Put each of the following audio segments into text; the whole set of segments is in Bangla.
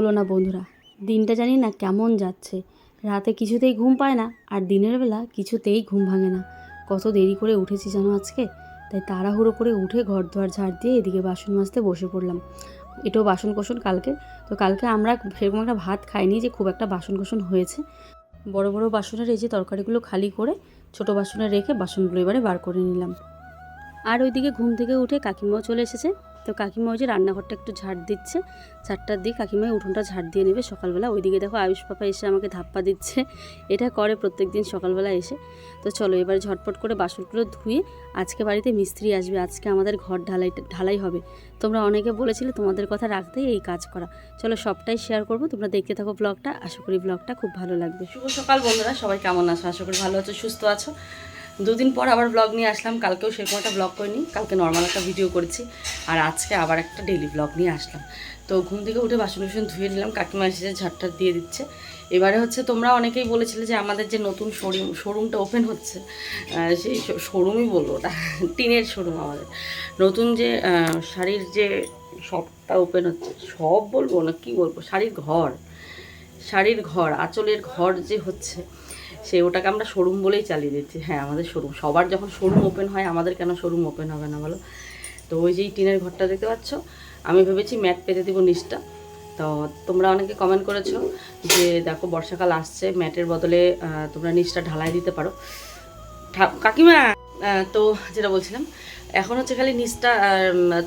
বলো না বন্ধুরা, দিনটা জানি না কেমন যাচ্ছে। রাতে কিছুতেই ঘুম পায় না আর দিনের বেলা কিছুতেই ঘুম ভাঙে না। কত দেরি করে উঠেছি জানো আজকে? তাই তাড়াহুড়ো করে উঠে ঘর দুয়ার ঝাড় দিয়ে এদিকে বাসন মাজতে বসে পড়লাম। এটাও বাসন কোসন কালকে। তো কালকে আমরা সেরকম একটা ভাত খাইনি যে খুব একটা বাসন কোসন হয়েছে। বড় বড় বাসনের এই যে তরকারিগুলো খালি করে ছোট বাসনে রেখে বাসনগুলো এবারে বার করে নিলাম। আর ওইদিকে ঘুম থেকে উঠে কাকিমাও চলে এসেছে। তো কাকিমা ওই যে রান্নাঘরটা একটু ঝাড় দিচ্ছে ঝাড়টার দিয়ে কাকিমা উঠোনটা ঝাড় দিয়ে নেবে সকালবেলা। ওইদিকে দেখো আয়ুষ পাপা এসে আমাকে ধাপ্পা দিচ্ছে, এটা করে প্রত্যেক দিন সকালবেলা এসে। তো চলো এবার ঝটপট করে বাসনগুলো ধুয়ে আজকে বাড়িতে মিস্ত্রি আসবে, আজকে আমাদের ঘর ঢালাই ঢালাই হবে। তোমরা অনেকে বলেছিলে তোমাদের কথা রাখতেই এই কাজ করা। চলো সবটাই শেয়ার করব, তোমরা দেখতে থাকো ব্লগটা আশা করি ব্লগটা খুব ভালো লাগবে। শুভ সকাল বন্ধুরা, সবাই কেমন আছো? আশা করি ভালো আছো, সুস্থ আছো। দুদিন পর আবার ব্লগ নিয়ে আসলাম। কালকেও সেরকম একটা ব্লগ করিনি, কালকে নর্মাল একটা ভিডিও করেছি, আর আজকে আবার একটা ডেলি ব্লগ নিয়ে আসলাম। তো ঘুম থেকে উঠে বাসন বাসন ধুয়ে নিলাম, কাকিমা এসেছে ঝাড়টা দিয়ে দিচ্ছে। এবারে হচ্ছে তোমরা অনেকেই বলেছিলে যে আমাদের যে নতুন শোরুম শোরুমটা ওপেন হচ্ছে সেই শোরুমই বলব ওটা টিনের শোরুম আমাদের। নতুন যে শাড়ির যে শপটা ওপেন হচ্ছে, সব বলব না, কি বলব? শাড়ির ঘর শাড়ির ঘর, আঁচলের ঘর যে হচ্ছে সে ওটাকে আমরা শোরুম বলেই চালিয়ে দিচ্ছি। হ্যাঁ আমাদের শোরুম সবার যখন শোরুম ওপেন হয়, আমাদের কেন শোরুম ওপেন হবে না বলো? তো ওই যে টিনের ঘরটা দেখতে পাচ্ছ? আমি ভেবেছি ম্যাট পেতে দিব নিচটা। তো তোমরা অনেকে কমেন্ট করেছ যে, দেখো, বর্ষাকাল আসছে, ম্যাটের বদলে তোমরা নিচটা ঢালাই দিতে পারো। কাকিমা! তো যেটা বলছিলাম, এখন হচ্ছে খালি নিচটা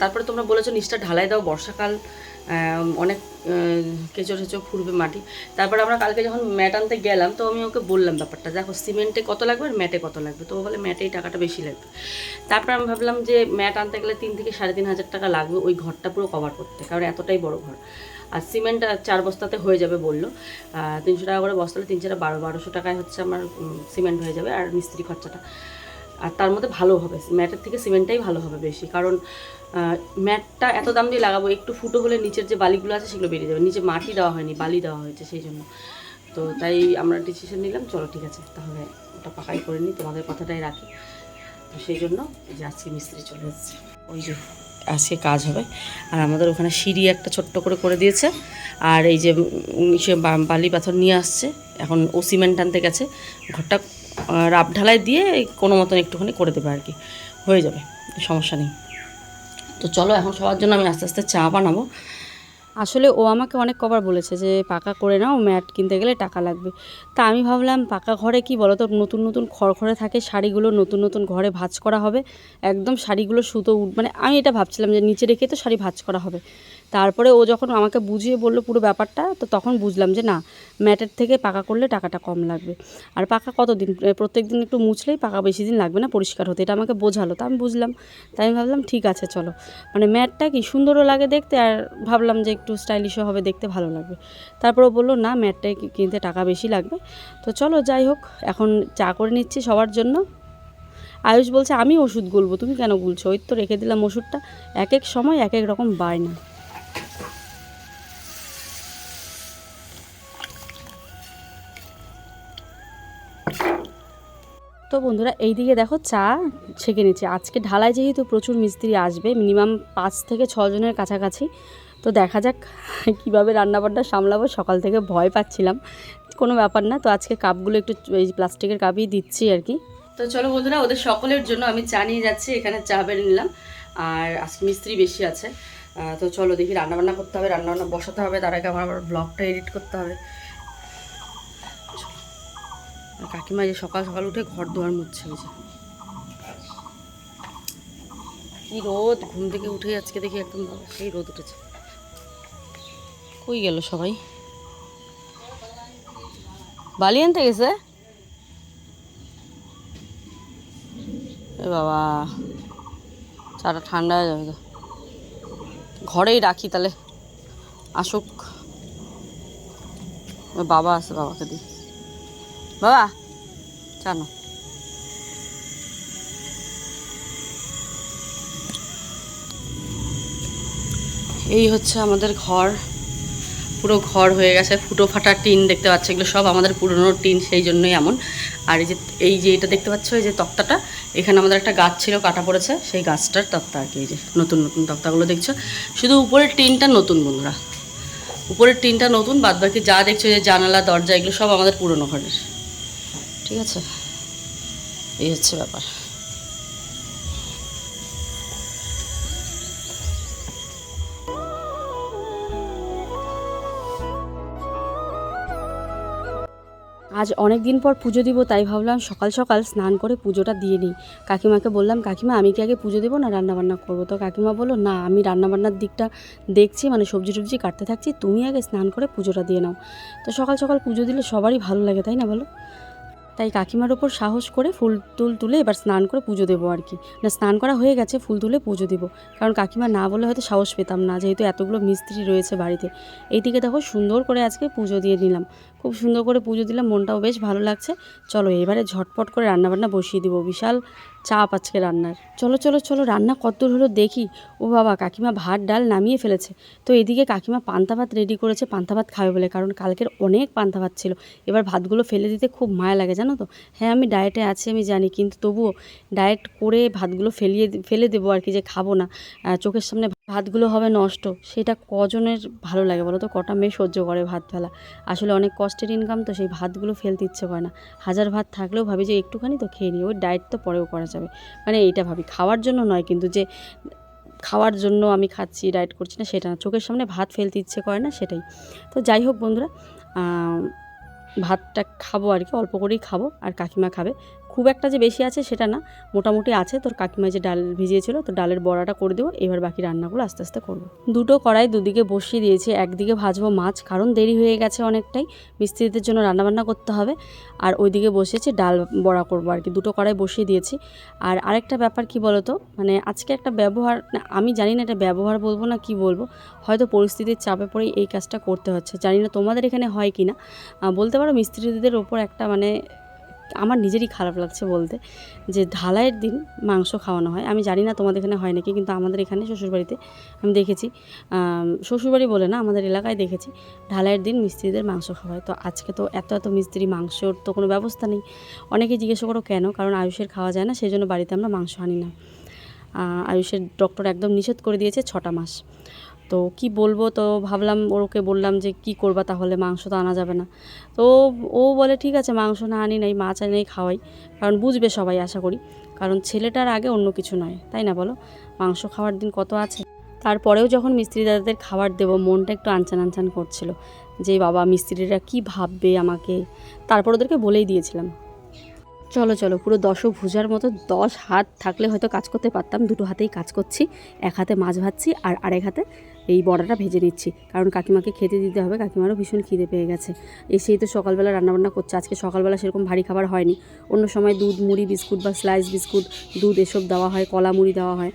তারপরে তোমরা বলেছ নিচটা ঢালাই দাও বর্ষাকাল। অনেক কেঁচো টেচো ফুরবে মাটি। তারপরে আমরা কালকে যখন ম্যাট আনতে গেলাম, তো আমি ওকে বললাম ব্যাপারটা, দেখো, সিমেন্টে কত লাগবে আর ম্যাটে কত লাগবে? তো বলে, ম্যাটেই টাকাটা বেশি লাগবে। তারপর আমি ভাবলাম যে ম্যাট আনতে গেলে তিন থেকে সাড়ে তিন হাজার টাকা লাগবে ওই ঘরটা পুরো কভার করতে, কারণ এতটাই বড় ঘর। আর সিমেন্ট চার বস্তাতে হয়ে যাবে বলল। তিনশো টাকা করে বস্তালে তিন চারে বারো, বারোশো টাকায় হচ্ছে আমার সিমেন্ট হয়ে যাবে আর মিস্ত্রি খরচাটা। আর তার মধ্যে ভালো হবে। ম্যাটের থেকে সিমেন্টটাই ভালো হবে বেশি। কারণ ম্যাটটা এত দাম দিয়ে লাগাবো, একটু ফুটো হলে নিচের যে বালিগুলো আছে সেগুলো বেরিয়ে যাবে। নিচে মাটি দেওয়া হয়নি, বালি দেওয়া হয়েছে সেই জন্য। তো তাই আমরা ডিসিশন নিলাম, চলো ঠিক আছে, তাহলে ওটা পাকাই করে নিই, তোমাদের কথাটাই রাখি। তো সেই জন্য যে আজকে মিস্ত্রি চলে এসেছে। ওই যে আজকে কাজ হবে। আর আমাদের ওখানে সিঁড়ি একটা ছোট্ট করে করে দিয়েছে। আর এই যে বালি পাথর নিয়ে আসছে। এখন ও সিমেন্ট আনতে গেছে। ঘরটা রাব ঢালাই দিয়ে কোনো মতন একটুখানি করে দেবে আর কি। হয়ে যাবে, সমস্যা নেই। তো চলো, এখন সবার জন্য আমি আস্তে আস্তে চা বানাবো। আসলে ও আমাকে অনেক কবার বলেছে যে, পাকা করে নাও, ম্যাট কিনতে গেলে টাকা লাগবে। তা আমি ভাবলাম, পাকা ঘরে কি বলো তো নতুন নতুন খড়খড়ে থাকে, শাড়িগুলো নতুন নতুন ঘরে ভাঁজ করা হবে। একদম শাড়িগুলো সুতো উঠ- মানে আমি এটা ভাবছিলাম যে, নিচে রেখে তো শাড়ি ভাঁজ করা হবে। তারপরে ও যখন আমাকে বুঝিয়ে বলল পুরো ব্যাপারটা, তো তখন বুঝলাম যে না, ম্যাটের থেকে পাকা করলে টাকাটা কম লাগবে। আর পাকা কতদিন? প্রত্যেক দিন একটু মুছলেই পাকা বেশি দিন লাগবে না পরিষ্কার হতে? এটা আমাকে বোঝালো, তা আমি বুঝলাম। তাই আমি ভাবলাম, ঠিক আছে, চলো। মানে ম্যাটটা কি সুন্দরও লাগে দেখতে, আর ভাবলাম যে একটু স্টাইলিশও হবে, দেখতে ভালো লাগবে। তারপরে বলল, না ম্যাটটাই কিনতে টাকা বেশি লাগবে? তো চলো, যাই হোক, এখন চা করে নিচ্ছি সবার জন্য। আয়ুষ বলছে, আমি ওষুধ গুলবো, তুমি কেন গুলছো? ওই তো রেখে দিলাম ওষুধটা। এক এক সময় এক এক রকম বায়না তো বন্ধুরা এই দিকে দেখো চা ছেঁকে নিচ্ছে। আজকে ঢালাই যেহেতু প্রচুর মিস্ত্রি আসবে, মিনিমাম পাঁচ থেকে ছজনের কাছাকাছি। তো দেখা যাক কীভাবে রান্নাবান্না সামলাবো, সকাল থেকে ভয় পাচ্ছিলাম। কোনো ব্যাপার না, তো আজকে কাপগুলো একটু এই প্লাস্টিকের কাপই দিচ্ছি আর কি। তো চলো বন্ধুরা, ওদের সকলের জন্য আমি চা নিয়ে যাচ্ছি, এখানে চা বেড়ে নিলাম। আর আজকে মিস্ত্রি বেশি আছে। তো চলো দেখি রান্নাবান্না করতে হবে, রান্নাবান্না বসাতে হবে, তার আগে আমার ব্লগটা এডিট করতে হবে। কাকিমা যে সকাল সকাল উঠে ঘর দুয়ার ওই যে কি রোদ, ঘুম থেকে উঠে আজকে দেখি একদম সেই রোদ উঠেছে। কই গেল সবাই? বালি আনতে গেছে? বাবা, চাটা ঠান্ডা হয়ে যাবে তো। ঘরেই রাখি তাহলে। আসুক। বাবা আছে, বাবাকে দিই। বাবা জানো এই হচ্ছে আমাদের ঘর। পুরো ঘর হয়ে গেছে, ফুটো ফাটা টিন দেখতে পাচ্ছ, এগুলো সব আমাদের পুরনো টিন, সেই জন্যই এমন। আর এই যে এই যে এটা দেখতে পাচ্ছ, এই যে তক্তাটা, এখানে আমাদের একটা গাছ ছিল, কাটা পড়েছে, সেই গাছটার তক্তা আর কি, এই যে নতুন নতুন তক্তাগুলো দেখছ। শুধু উপরের টিনটা নতুন বন্ধুরা। উপরের টিনটা নতুন বাদ বাকি যা দেখছ যে জানালা, দরজা, এগুলো সব আমাদের পুরনো ঘরের। ঠিক আছে? এই হচ্ছে ব্যাপার। আজ অনেক দিন পর পুজো দিব, তাই ভাবলাম সকাল সকাল স্নান করে পুজোটা দিয়ে নিই। কাকিমাকে বললাম, কাকিমা, আমি কি আগে পুজো দেবো না রান্নাবান্না করব? তো কাকিমা বলল, না, আমি রান্নাবান্নার দিকটা দেখছি মানে সবজি টবজি কাটতে থাকছি, তুমি আগে স্নান করে পুজোটা দিয়ে নাও। তো সকাল সকাল পুজো দিলে সবারই ভালো লাগে, তাই না বলো? তাই কাকিমার ওপর সাহস করে ফুল টুল তুলে এবার স্নান করে পুজো দেবো আর কি। না, স্নান করা হয়ে গেছে, ফুল তুলে পুজো দেবো। কারণ কাকিমা না বলে হয়তো সাহস পেতাম না, যেহেতু এতগুলো মিস্ত্রি রয়েছে বাড়িতে। এইদিকে দেখো সুন্দর করে আজকে পুজো দিয়ে নিলাম। খুব সুন্দর করে পুজো দিলাম, মনটাও বেশ ভালো লাগছে। চলো এবারে ঝটপট করে রান্নাবান্না বসিয়ে দিব, বিশাল চাপ আজকে রান্নার। চলো চলো চলো, রান্না কতদূর হলো দেখি। ও বাবা, কাকিমা ভাত, ডাল নামিয়ে ফেলেছে। তো এদিকে কাকিমা পান্তা ভাত রেডি করেছে, পান্তা ভাত খাবে বলে, কারণ কালকের অনেক পান্তা ভাত ছিল। এবার ভাতগুলো ফেলে দিতে খুব মায়া লাগে, জানো তো? হ্যাঁ আমি ডায়েটে আছি, আমি জানি, কিন্তু তবুও ডায়েট করে ভাতগুলো ফেলিয়ে, ফেলে দেবো আর কি, যে খাব না। চোখের সামনে ভাতগুলো হবে নষ্ট, সেটা কজনের ভালো লাগে বলো তো? কটা মেয়ে সহ্য করে ভাত ফেলা। আসলে অনেক কষ্টের ইনকাম তো সেই ভাতগুলো ফেলতে ইচ্ছে করে না। হাজার ভাত থাকলেও ভাবি যে একটুখানি তো খেয়ে নিই, ওই ডায়েট তো পরেও করা যাবে। মানে এইটা ভাবি, খাওয়ার জন্য নয় কিন্তু যে খাওয়ার জন্য আমি খাচ্ছি ডায়েট করছি না, সেটা না। চোখের সামনে ভাত ফেলতে ইচ্ছে করে না, সেটাই। তো যাই হোক বন্ধুরা ভাতটা খাব আর কি, অল্প করেই খাব, আর কাকিমা খাবে। খুব একটা যে বেশি আছে সেটা না, মোটামুটি আছে। তোর কাকিমা যে ডাল ভিজিয়েছিল, তো ডালের বড়াটা করে দেবো, এবার বাকি রান্নাগুলো আস্তে আস্তে করব। দুটো কড়াই দুদিকে বসিয়ে দিয়েছি, একদিকে ভাজবো মাছ, কারণ দেরি হয়ে গেছে অনেকটাই, মিস্ত্রিদের জন্য রান্নাবান্না করতে হবে। আর ওইদিকে বসিয়েছি ডাল বড়া করব আর কি, দুটো কড়াই বসিয়ে দিয়েছি। আর আরেকটা ব্যাপার কি বলতো মানে আজকে একটা ব্যবহার আমি জানি না এটা ব্যবহার বলব না কি বলব, হয়তো পরিস্থিতির চাপে পড়েই এই কাজটা করতে হচ্ছে। জানি না তোমাদের এখানে হয় কি না। বলতে পারো মিস্ত্রিদের ওপর একটা মানে আমার নিজেরই খারাপ লাগছে বলতে, যে ঢালাইয়ের দিন মাংস খাওয়ানো হয়। আমি জানি না তোমাদের এখানে হয় নাকি, কিন্তু আমাদের এখানে শ্বশুরবাড়িতে আমি দেখেছি শ্বশুরবাড়ি বলে না, আমাদের এলাকায় দেখেছি, ঢালাইয়ের দিন মিস্ত্রিদের মাংস খাওয়ায় তো আজকে তো এত এত মিস্ত্রি, মাংসর তো কোনো ব্যবস্থা নেই। অনেকে জিজ্ঞেস করো কেন? কারণ আয়ুষের খাওয়া যায় না সেই জন্য বাড়িতে আমরা মাংস আনি না। আয়ুষের ডক্টর একদম নিষেধ করে দিয়েছে ছটা মাস। তো কি বলব? তো ভাবলাম ওকে বললাম যে, কি করবা তাহলে? মাংস তো আনা যাবে না। তো ও বলে, ঠিক আছে, মাংস না আনি নাই, মাছ আনি খাওয়াই। কারণ বুঝবে সবাই, আশা করি। কারণ ছেলেটার আগে অন্য কিছু নয়, তাই না বলো? মাংস খাওয়ার দিন কত আছে? তারপরেও যখন মিস্ত্রি দাদাদের খাবার দেবো, মনটা একটু আনচান আনচান করছিল যে, বাবা, মিস্ত্রিরা কি ভাববে আমাকে? তারপর ওদেরকে বলেই দিয়েছিলাম। চলো চলো, পুরো দশ ভুজার মতো দশ হাত থাকলে হয়তো কাজ করতে পারতাম। দুটো হাতেই কাজ করছি, এক হাতে মাছ ভাজছি আর আরেক হাতে এই বড়াটা ভেজে নিচ্ছি। কারণ কাকিমাকে খেতে দিতে হবে, কাকিমারও ভীষণ খিদে পেয়ে গেছে। এসেই তো সকালবেলা রান্নাবান্না করছে। আজকে সকালবেলা সেরকম ভারী খাবার হয়নি। অন্য সময় দুধ, মুড়ি, বিস্কুট বা স্লাইস বিস্কুট দুধ এসব দেওয়া হয়, কলা, মুড়ি দেওয়া হয়।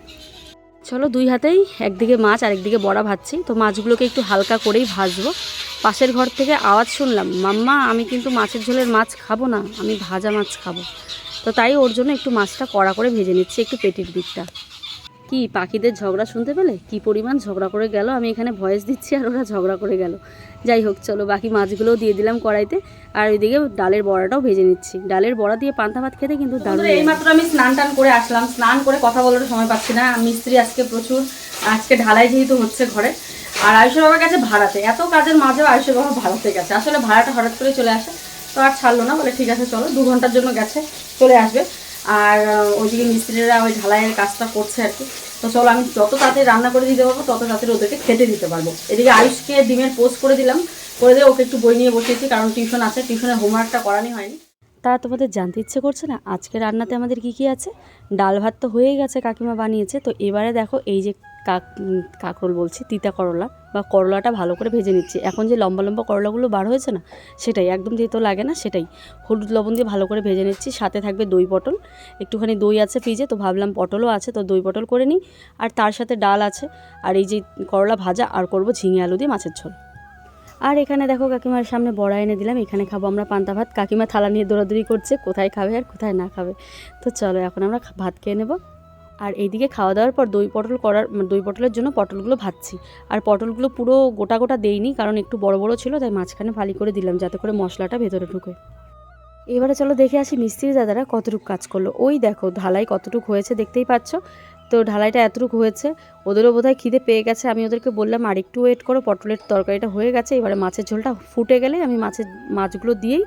চলো দুই হাতেই একদিকে মাছ আর একদিকে বড়া ভাজছি। তো মাছগুলোকে একটু হালকা করেই ভাজবো। পাশের ঘর থেকে আওয়াজ শুনলাম, মাম্মা, আমি কিন্তু মাছের ঝোলের মাছ খাব না, আমি ভাজা মাছ খাব। তো তাই ওর জন্য একটু মাছটা কড়া করে ভেজে নিচ্ছি একটু পেটির দিকটা। কি পাখিদের ঝগড়া শুনতে পেলে? কি পরিমাণ ঝগড়া করে গেল? আমি এখানে ভয়েস দিচ্ছি আর ওরা ঝগড়া করে গেল। যাই হোক চলো বাকি মাছগুলোও দিয়ে দিলাম কড়াইতে। আর ওইদিকে ডালের বড়াটাও ভেজে নিচ্ছি। ডালের বড়া দিয়ে পান্তা ভাত খেতে কিন্তু দারুণ এই মাত্র আমি স্নান টান করে আসলাম। স্নান করে কথা বলার সময় পাচ্ছি না। মিস্ত্রি আজকে প্রচুর আজকে ঢালাই যেহেতু হচ্ছে ঘরে। আর আয়ুষের বাবা গেছে ভাড়াতে। এত কাজের মাঝেও আয়ুষের বাবা ভাড়াতে গেছে। আসলে ভাড়াটা হঠাৎ করে চলে আসে। তো আর ছাড়লো না। বলে ঠিক আছে চলো। দু ঘণ্টার জন্য গেছে চলে আসবে। আর ওইদিকে মিস্ত্রিরা ওই ঢালাইয়ের কাজটা করছে আর কি। তো চলো, আমি যত তাড়াতাড়ি রান্না করে দিতে পারব, তত তাড়াতাড়ি ওদেরকে খেতে দিতে পারব। এদিকে আয়ুষকে ডিমের পোস্ট করে দিলাম, করে দিয়ে ওকে একটু বই নিয়ে বসিয়েছি, কারণ টিউশন আছে টিউশনের হোমওয়ার্কটা করানি হয়নি। তা তোমাদের জানতে ইচ্ছে করছে না? আজকে রান্নাতে আমাদের কি কি আছে? ডাল ভাত তো হয়েই গেছে, কাকিমা বানিয়েছে। তো এবারে দেখো, এই যে কাক কাকরোল বলছি, তিতা করলা। বা করলাটা ভালো করে ভেজে নিচ্ছি। এখন যে লম্বা লম্বা করলাগুলো বার হয়েছে না, সেটাই, একদম যেহেতু লাগে না, সেটাই। হলুদ লবণ দিয়ে ভালো করে ভেজে নিচ্ছি, সাথে থাকবে দই পটল। একটুখানি দই আছে ফ্রিজে তো ভাবলাম পটলও আছে, তো দই পটল করে নিই। আর তার সাথে ডাল আছে, আর এই যে করলা ভাজা, আর করব ঝিঙে আলু দিয়ে মাছের ঝোল। আর এখানে দেখো কাকিমার সামনে বড়া এনে দিলাম, এখানে খাব আমরা পান্তা ভাত। কাকিমা থালা নিয়ে দৌড়াদৌড়ি করছে, কোথায় খাবে আর কোথায় না খাবে। তো চলো এখন আমরা ভাত খেয়ে নেব। আর এইদিকে খাওয়া দাওয়ার পর দই পটল করার মানে দই পটলের জন্য পটলগুলো ভাজছি। আর পটলগুলো পুরো গোটা গোটা দেইনি, কারণ একটু বড় বড় ছিল, তাই মাঝখানে ফালি করে দিলাম যাতে করে মশলাটা ভেতরে ঢুকে। এবারে চলো দেখে আসি মিস্ত্রি দাদারা কতটুকু কাজ করল। ওই দেখো, ঢালাই কতটুকু হয়েছে দেখতেই পাচ্ছ? তো ঢালাইটা এতটুকু হয়েছে, ওদেরও বোধহয় খিদে পেয়ে গেছে। আমি ওদেরকে বললাম, আর একটু ওয়েট করো, পটলের তরকারিটা হয়ে গেছে, এবারে মাছের ঝোলটা ফুটে গেলে আমি মাছের, মাছগুলো দিয়েই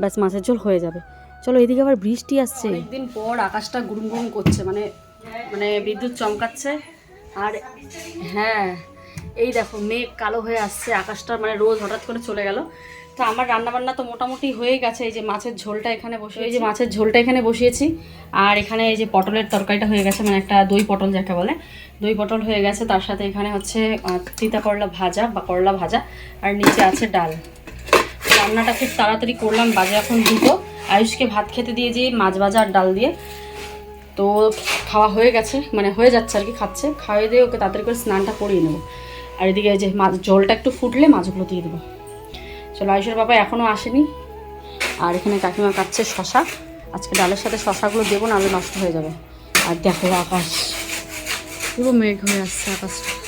ব্যাস মাছের ঝোল হয়ে যাবে। চলো এদিকে আবার বৃষ্টি আসছে। একদিন পর আকাশটা গুরুম গুরুম করছে মানে মানে বিদ্যুৎ চমকাচ্ছে। আর হ্যাঁ এই দেখো মেঘ কালো হয়ে আসছে আকাশটা মানে রোজ হঠাৎ করে চলে গেল। তো আমার রান্না বান্না তো মোটামুটি হয়ে গেছে এই যে মাছের ঝোলটা এখানে বসে এই যে মাছের ঝোলটা এখানে বসিয়েছি। আর এখানে এই যে পটলের তরকারিটা হয়ে গেছে মানে একটা দই পটল যাকে বলে। দই পটল হয়ে গেছে তার সাথে এখানে হচ্ছে তিতা করলা ভাজা বা করলা ভাজা আর নিচে আছে ডাল। রান্নাটা খুব তাড়াতাড়ি করলাম বাজে এখন দুটো। আয়ুষকে ভাত খেতে দিয়ে যে মাছ ভাজা আর ডাল দিয়ে। তো খাওয়া হয়ে গেছে মানে হয়ে যাচ্ছে আর কি, খাচ্ছে। খাওয়াই দিয়ে ওকে তাড়াতাড়ি করে স্নানটা করিয়ে নেব। আর এদিকে যে মাছ জলটা একটু ফুটলে মাছগুলো দিয়ে দেবো। চলো, আয়ুষের বাবা এখনও আসেনি। আর এখানে কাকিমা কাটছে শশা। আজকে ডালের সাথে শশাগুলো দেবো না নষ্ট হয়ে যাবে। আর দেখো আকাশ। পুরো মেঘ হয়ে আসছে আকাশটা।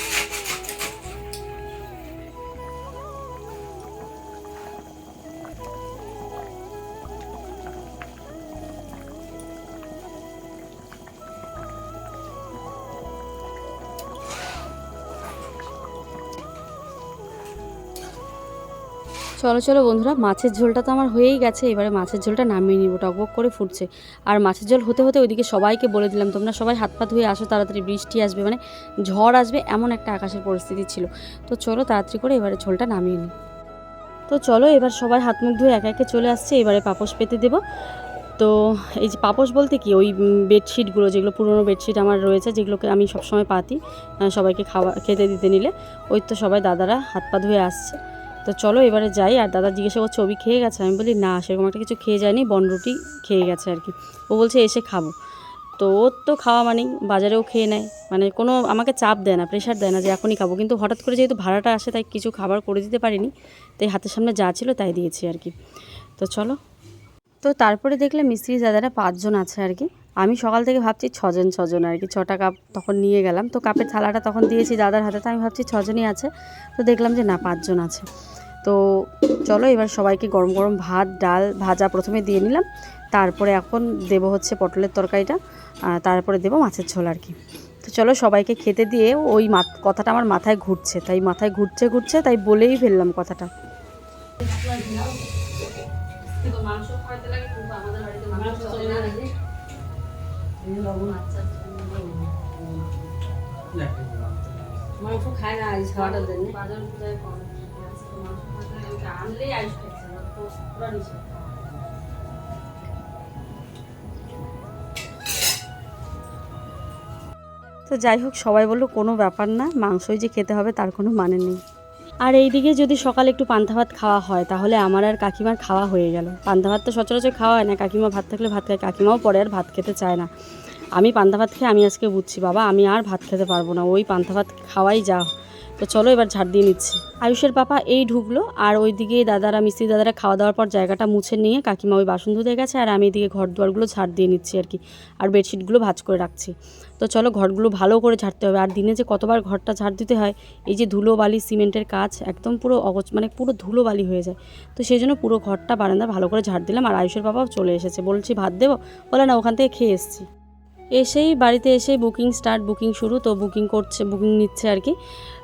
চলো চলো বন্ধুরা, মাছের ঝোলটা তো আমার হয়েই গেছে, এবারে মাছের ঝোলটা নামিয়ে নিব টকবক করে ফুটছে। আর মাছের ঝোল হতে হতে ওইদিকে সবাইকে বলে দিলাম, তোমরা সবাই হাত পা ধুয়ে আসো, তাড়াতাড়ি বৃষ্টি আসবে মানে ঝড় আসবে, এমন একটা আকাশের পরিস্থিতি ছিল। তো চলো তাড়াতাড়ি করে এবারে ঝোলটা নামিয়ে নিই। তো চলো, এবার সবাই হাত মুখ ধুয়ে একে একে চলে আসছে, এবারে পাপোশ পেতে দেবো। তো এই যে পাপোশ বলতে কি, ওই বেডশিটগুলো, যেগুলো পুরনো বেডশিট আমার রয়েছে, যেগুলোকে আমি সবসময় পাতি সবাইকে খাওয়া, খেতে দিতে নিলে, ওই তো সবাই দাদারা হাত পা ধুয়ে আসছে। তো চলো এবারে যাই, আর দাদা জিজ্ঞাসা করছে, ছবি খেয়ে গেছে? আমি বলি, না, সেরকম একটা কিছু খেয়ে যায়নি বনরুটি খেয়ে গেছে আর কি। ও বলছে, এসে খাব। তো ওর তো খাওয়া মানেই বাজারেও খেয়ে নেয়। মানে কোনো, আমাকে চাপ দেয় না প্রেশার দেয় না যে এখনই খাব। কিন্তু হঠাৎ করে যেহেতু ভাড়াটা আসে, তাই কিছু খাবার করে দিতে পারিনি। তাই হাতের সামনে যা ছিল তাই দিয়েছি আর কি। তো চলো। তো তারপরে দেখলে মিস্ত্রি দাদারা পাঁচজন আছে আর কি। আমি সকাল থেকে ভাবছি ছজন ছজন আর কি। ছটা কাপ তখন নিয়ে গেলাম। তো কাপের থালাটা তখন দিয়েছি দাদার হাতে তো আমি ভাবছি ছজনই আছে। তো দেখলাম যে না, পাঁচজন আছে। চলো এবার সবাইকে গরম গরম ভাত ডাল ভাজা প্রথমে দিয়ে নিলাম। তারপরে এখন দেব হচ্ছে পটলের তরকারিটা তারপরে দেবো মাছের ঝোল আর কি। তো চলো সবাইকে খেতে দিয়ে ওই কথাটা আমার মাথায় ঘুরছে। তাই মাথায় ঘুরছে ঘুরছে তাই বলেই ফেললাম কথাটা। মাংস খায় না জন্য। বাজার তো যাই হোক, সবাই বলল কোনো ব্যাপার না, মাংসই যে খেতে হবে তার কোনো মানে নেই। আর এইদিকে যদি সকালে একটু পান্তা ভাত খাওয়া হয়, তাহলে আমার আর কাকিমার খাওয়া হয়ে গেল। পান্তা ভাত তো সচরাচর খাওয়া হয় না, কাকিমা ভাত থাকলে ভাত খায়, কাকিমাও পরে আর ভাত খেতে চায় না। আমি পান্তা ভাত খেয়ে আমি আজকে বুঝছি, বাবা, আমি আর ভাত খেতে পারব না, ওই পান্তা ভাত খাওয়াই যা তো চলো এবার ঝাড় দিয়ে নিচ্ছি। আয়ুষের পাপা এই ঢুকলো আর ওই ওইদিকে দাদারা, মিস্ত্রি দাদারা খাওয়া দাওয়ার পর জায়গাটা মুছে নিয়ে কাকিমা ওই বাসন ধুতে গেছে আর আমি এদিকে ঘর দুয়ারগুলো ঝাড় দিয়ে নিচ্ছি আর কি। আর বেডশিটগুলো ভাজ করে রাখছি। তো চলো ঘরগুলো ভালো করে ঝাড়তে হবে। আর দিনে যে কতবার ঘরটা ঝাড় দিতে হয়, এই যে ধুলো বালি, সিমেন্টের কাজ একদম পুরো অগচ মানে পুরো ধুলো বালি হয়ে যায়। তো সেই জন্য পুরো ঘরটা বারান্দা ভালো করে ঝাড় দিলাম আর আয়ুষের বাবাও চলে এসেছে। বলছি, ভাত দেবো? বলে, না, ওখান থেকে খেয়ে এসেছি। এসেই বাড়িতে এসে বুকিং স্টার্ট, বুকিং শুরু। তো বুকিং করছে, বুকিং নিচ্ছে আর কি।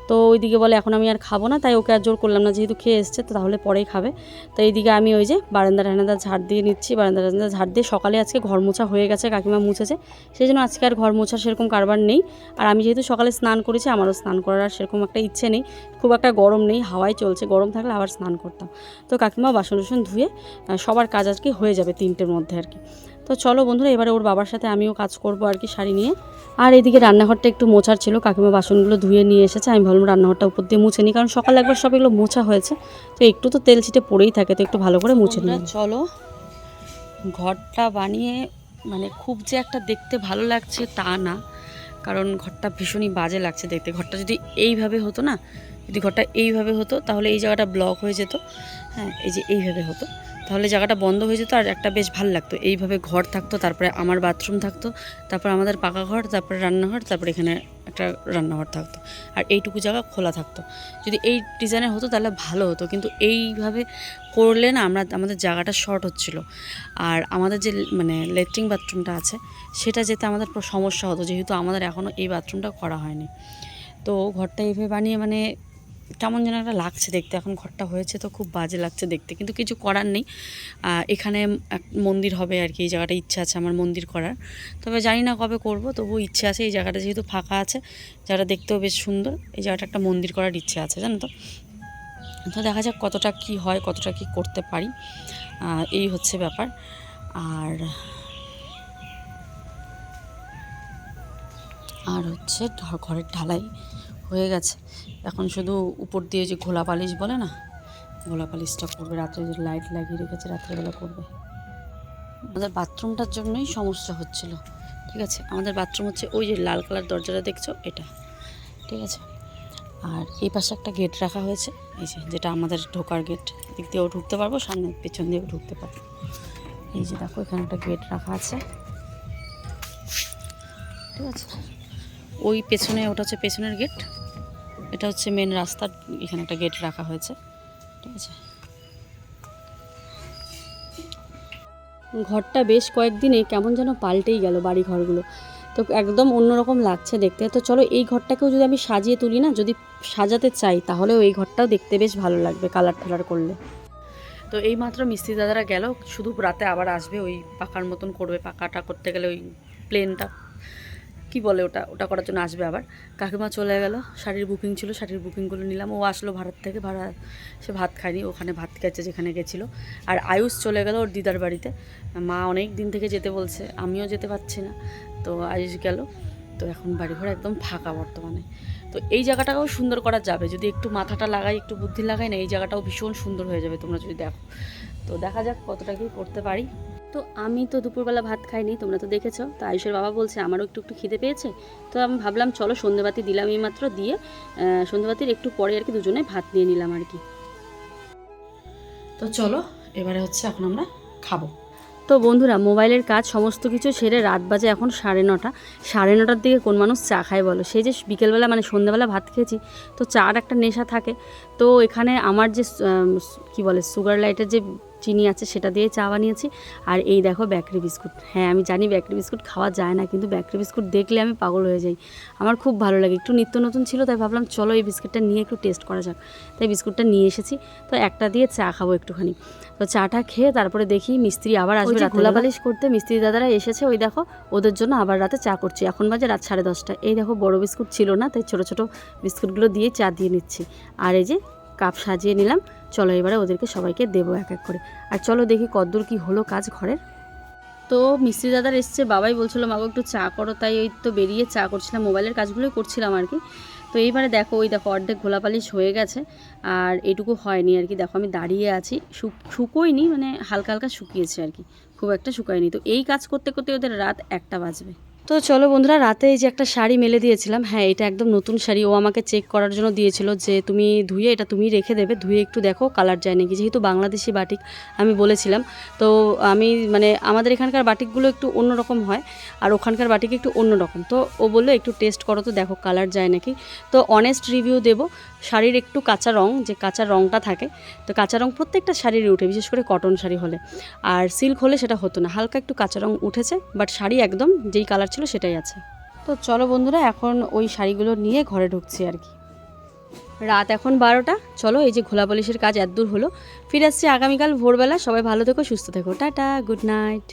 তো ওইদিকে বলে, এখন আমি আর খাব না, তাই ওকে আর জোর করলাম না, যেহেতু খেয়ে এসছে, তো তাহলে পরেই খাবে। তো এইদিকে আমি ওই যে বারান্দা টারান্দা ঝাড় দিয়ে নিচ্ছি, বারান্দা টারান্দা ঝাড় দিয়ে সকালে আজকে ঘর মোছা হয়ে গেছে, কাকিমা মুছেছে, সেই জন্য আজকে আর ঘর মোছা সেরকম কারবার নেই। আর আমি যেহেতু সকালে স্নান করেছি, আমারও স্নান করার সেরকম একটা ইচ্ছে নেই, খুব একটা গরম নেই হাওয়াই চলছে, গরম থাকলে আবার স্নান করতাম। তো কাকিমা বাসন টাসন ধুয়ে সবার কাজ আজকে হয়ে যাবে তিনটের মধ্যে আর কি। তো চলো বন্ধুরা এবারে ওর বাবার সাথে আমিও কাজ করব আর কি শাড়ি নিয়ে। আর এদিকে রান্নাঘরটা একটু মোছার ছিল কাকিমা বাসনগুলো ধুয়ে নিয়ে এসেছে। আমি ভাবলাম রান্নাঘরটা উপর দিয়ে মুছে নিই কারণ সকালে একবার সব এগুলো মোছা হয়েছে। তো একটু তো তেল ছিটে পড়েই থাকে তো একটু ভালো করে মুছে নিই। চলো। ঘরটা বানিয়ে মানে খুব যে একটা দেখতে ভালো লাগছে তা না কারণ ঘরটা ভীষণই বাজে লাগছে দেখতে। ঘরটা যদি এইভাবে হতো না যদি ঘরটা এইভাবে হতো তাহলে এই জায়গাটা ব্লক হয়ে যেত। হ্যাঁ এই যে এইভাবে হতো। তাহলে জায়গাটা বন্ধ হয়ে যেত আর একটা বেশ ভালো লাগতো। এইভাবে ঘর থাকতো, তারপরে আমার বাথরুম থাকতো, তারপর আমাদের পাকা ঘর, তারপরে রান্নাঘর, তারপরে এখানে একটা রান্নাঘর থাকতো। আর এইটুকু জায়গা খোলা থাকতো। যদি এই ডিজাইনের হতো তাহলে ভালো হতো, কিন্তু এইভাবে করলে না আমরা, আমাদের জায়গাটা শর্ট হচ্ছিল। আর আমাদের যে মানে লেট্রিন বাথরুমটা আছে, সেটা যেতে আমাদের সমস্যা হতো, যেহেতু আমাদের এখনও এই বাথরুমটা করা হয়নি। তো ঘরটা এইভাবে বানিয়ে মানে কেমন যেন একটা লাগছে দেখতে। এখন ঘরটা হয়েছে তো খুব বাজে লাগছে দেখতে, কিন্তু কিছু করার নেই। এখানে এক মন্দির হবে আর কি, এই জায়গাটা ইচ্ছা আছে আমার মন্দির করার। তবে জানি না কবে করব তবু ইচ্ছে আছে, এই জায়গাটা যেহেতু ফাঁকা আছে, জায়গাটা দেখতেও বেশ সুন্দর। এই জায়গাটা একটা মন্দির করার ইচ্ছে আছে, জানো তো? তো দেখা যাক কতটা কি হয়, কতটা কি করতে পারি। এই হচ্ছে ব্যাপার। আর আর হচ্ছে ঘরের ঢালাই। হয়ে গেছে। এখন শুধু উপর দিয়ে যে ঘোলা পালিশ বলে না, ঘোলা পালিশটা করবে। রাত্রে যে লাইট লাগিয়ে রেখেছে, রাত্রেবেলা করবে। আমাদের বাথরুমটার জন্যই সমস্যা হচ্ছিল। ঠিক আছে? আমাদের বাথরুম হচ্ছে ওই যে লাল কালার দরজাটা দেখছ? এটা। ঠিক আছে? আর এই পাশে একটা গেট রাখা হয়েছে। এই যে, যেটা আমাদের ঢোকার গেট দিক দিয়েও ঢুকতে পারব, সামনে, পেছন দিয়েও ঢুকতে পারব। এই যে দেখো, এখানে একটা গেট রাখা আছে। ঠিক আছে? ওই পেছনে, ওটা হচ্ছে পেছনের গেট এটা হচ্ছে মেন রাস্তার, এখানে একটা গেট রাখা হয়েছে। ঠিক আছে। ঘরটা বেশ কয়েকদিনে কেমন যেন পাল্টেই গেল বাড়ি ঘরগুলো তো একদম অন্যরকম লাগছে দেখতে। তো চলো এই ঘরটাকেও যদি আমি সাজিয়ে তুলি না, যদি সাজাতে চাই, তাহলেও এই ঘরটাও দেখতে বেশ ভালো লাগবে কালার টালার করলে। তো এই মাত্র মিস্ত্রি দাদারা গেল, শুধু রাতে আবার আসবে, ওই পাকার মতন করবে পাকাটা করতে গেলে ওই প্লেনটা কি বলে ওটা? ওটা করার জন্য আসবে আবার। কাকিমা চলে গেল, শাড়ির বুকিং ছিল, শাড়ির বুকিংগুলো নিলাম। ও আসলো ভারত থেকে, ভাড়া, সে ভাত খায়নি, ওখানে ভাত খাইছে যেখানে গেছিল। আর আয়ুষ চলে গেল ওর দিদার বাড়িতে। মা অনেক দিন থেকে যেতে বলছে, আমিও যেতে পারছি না। তো আয়ুষ গেল। তো এখন বাড়ি ঘর একদম ফাঁকা বর্তমানে। তো এই জায়গাটাকেও সুন্দর করা যাবে। যদি একটু মাথাটা লাগাই, একটু বুদ্ধি লাগাই না, এই জায়গাটাও ভীষণ সুন্দর হয়ে যাবে তোমরা যদি দেখো। তো দেখা যাক কতটা কি করতে পারি। তো আমি তো দুপুরবেলা ভাত খাইনি তোমরা তো দেখেছ। তো আয়ুষের বাবা বলছে আমারও একটু একটু খিদে পেয়েছে? তো আমি ভাবলাম চলো সন্ধেবাতি দিলাম এই মাত্র দিয়ে আহ, সন্ধেবাতির একটু পরে আর কি দুজনে ভাত নিয়ে নিলাম আর কি। তো চলো এবারে হচ্ছে এখন আমরা খাব। তো বন্ধুরা মোবাইলের কাজ সমস্ত কিছু সেরে রাত বাজে এখন সাড়ে নটা। সাড়ে নটার দিকে কোন মানুষ চা খায় বলো? সেই যে বিকেলবেলা মানে সন্ধ্যাবেলা ভাত খেয়েছি তো চার একটা নেশা থাকে। তো এখানে আমার যে কি বলে সুগার লাইটের যে চিনি আছে সেটা দিয়ে চা বানিয়েছি আর এই দেখো বেকারি বিস্কুট হ্যাঁ আমি জানি বেকারি বিস্কুট খাওয়া যায় না কিন্তু বেকারি বিস্কুট দেখলে আমি পাগল হয়ে যাই। আমার খুব ভালো লাগে। একটু নিত্য নতুন ছিল তাই ভাবলাম চলো এই বিস্কুটটা নিয়ে একটু টেস্ট করা যাক। তাই বিস্কুটটা নিয়ে এসেছি। তো একটা দিয়ে চা খাব একটুখানি। তো চাটা খেয়ে তারপরে দেখি মিস্ত্রি আবার আসবে রাতে গোলাপালিশ করতে মিস্ত্রি দাদারা এসেছে ওই দেখো ওদের জন্য আবার রাতে চা করছি। এখন বাজে রাত সাড়ে দশটা। এই দেখো বড় বিস্কুট ছিল না তাই ছোটো ছোটো বিস্কুটগুলো দিয়ে চা দিয়ে নিচ্ছি। আর এই যে কাপ সাজিয়ে নিলাম। চলো এবারে ওদেরকে সবাইকে দেবো এক এক করে। আর চলো দেখি কদ্দূর কি হলো কাজ ঘরের। তো মিস্ত্রি দাদার এসছে, বাবাই বলছিল, মাগো, একটু চা করো। তাই ওই তো বেরিয়ে চা করছিলাম, মোবাইলের কাজগুলোই করছিলাম আর কি। তো এইবারে দেখো, ওই দেখো অর্ধেক ঘোলাপালিশ হয়ে গেছে, আর এটুকু হয়নি আর কি। দেখো, আমি দাঁড়িয়ে আছি, শুক- শুকোয়নি মানে হালকা হালকা শুকিয়েছে আর কি, খুব একটা শুকায়নি। তো এই কাজ করতে করতে ওদের রাত একটা বাজবে। তো চলো বন্ধুরা, রাতে এই যে একটা শাড়ি মেলে দিয়েছিলাম। হ্যাঁ এটা একদম নতুন শাড়ি। ও আমাকে চেক করার জন্য দিয়েছিল যে তুমি ধুয়ে, এটা তুমি রেখে দেবে। ধুয়ে একটু দেখো কালার যায় নাকি। যেহেতু বাংলাদেশি বাটিক, আমি বলেছিলাম। তো আমি মানে আমাদের এখানকার বাটিকগুলো একটু অন্যরকম হয়, আর ওখানকার বাটিক একটু অন্যরকম। তো ও বলল, একটু টেস্ট করো তো দেখো কালার যায় নাকি? তো অনেস্ট রিভিউ দেব। শাড়ির একটু কাঁচা রং, যে কাঁচা রংটা থাকে, তো কাঁচা রং প্রত্যেকটা শাড়িরই উঠে, বিশেষ করে কটন শাড়ি হলে। আর সিল্ক হলে সেটা হতো না, হালকা একটু কাঁচা রং উঠেছে, বাট শাড়ি একদম যেই কালার ছিল সেটাই আছে। তো চলো বন্ধুরা, এখন ওই শাড়িগুলো নিয়ে ঘরে ঢুকছি আর কি। রাত এখন বারোটা, চলো এই যে ঘোলা পলিশের কাজ এত দূর হলো। ফিরে আসছি আগামীকাল ভোরবেলা, সবাই ভালো থেকো, সুস্থ থেকো, টাটা, গুড নাইট।